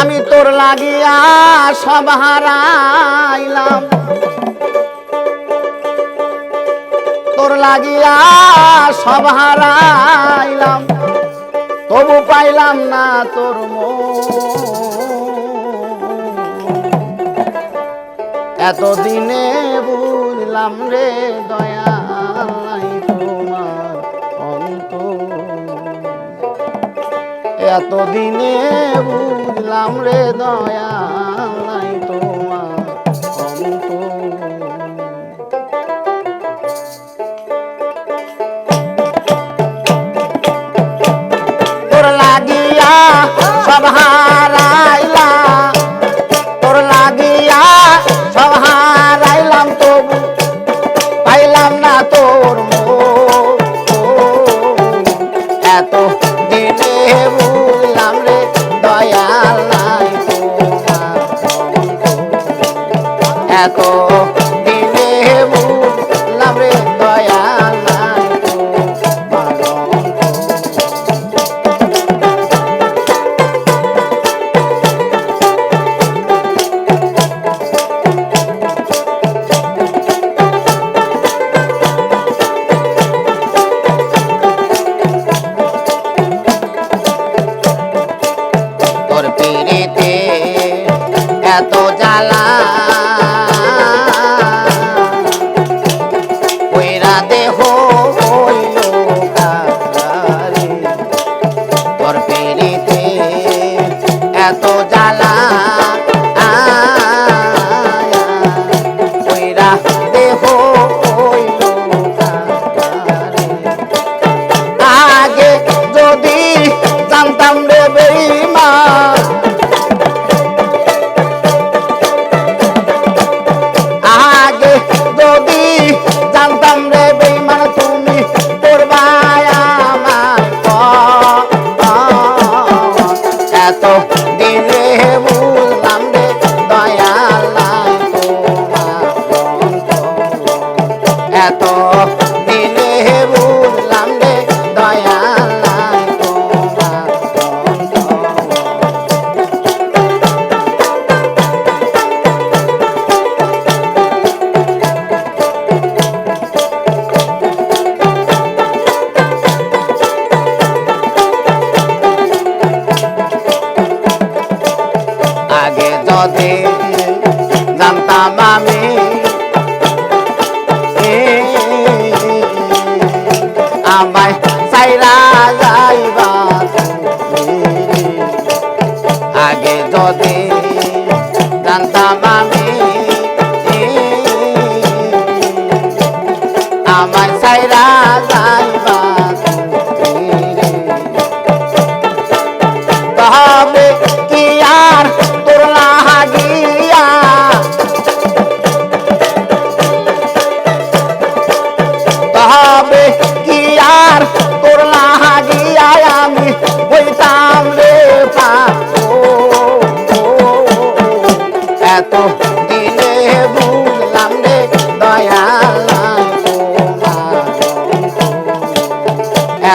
আমি তোর লাগিয়া সব হারাইলাম। তোর লাগিয়া সব হারাইলাম। তবু পাইলাম না তোর এতদিনে বুঝলাম রে দয়া তোমার অন্ত এতদিনে বুঝলাম রে দয়ালাই তোমার দিনে বুঝলাম রে দয়াল তোর এত জ্বালা কইরা দেহ হইল কারারে। তোর পিড়িতে এত জ্বালা আগে যদি এত দিনে বুঝলাম রে দয়াল নাই তোমার অন্তর। আগে যদি জানতাম আমি আমায় সাইরা যাইবা। আগে যদি জানতাম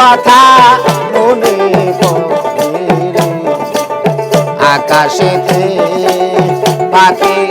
কথা মনে রে। আকাশেতে পাখি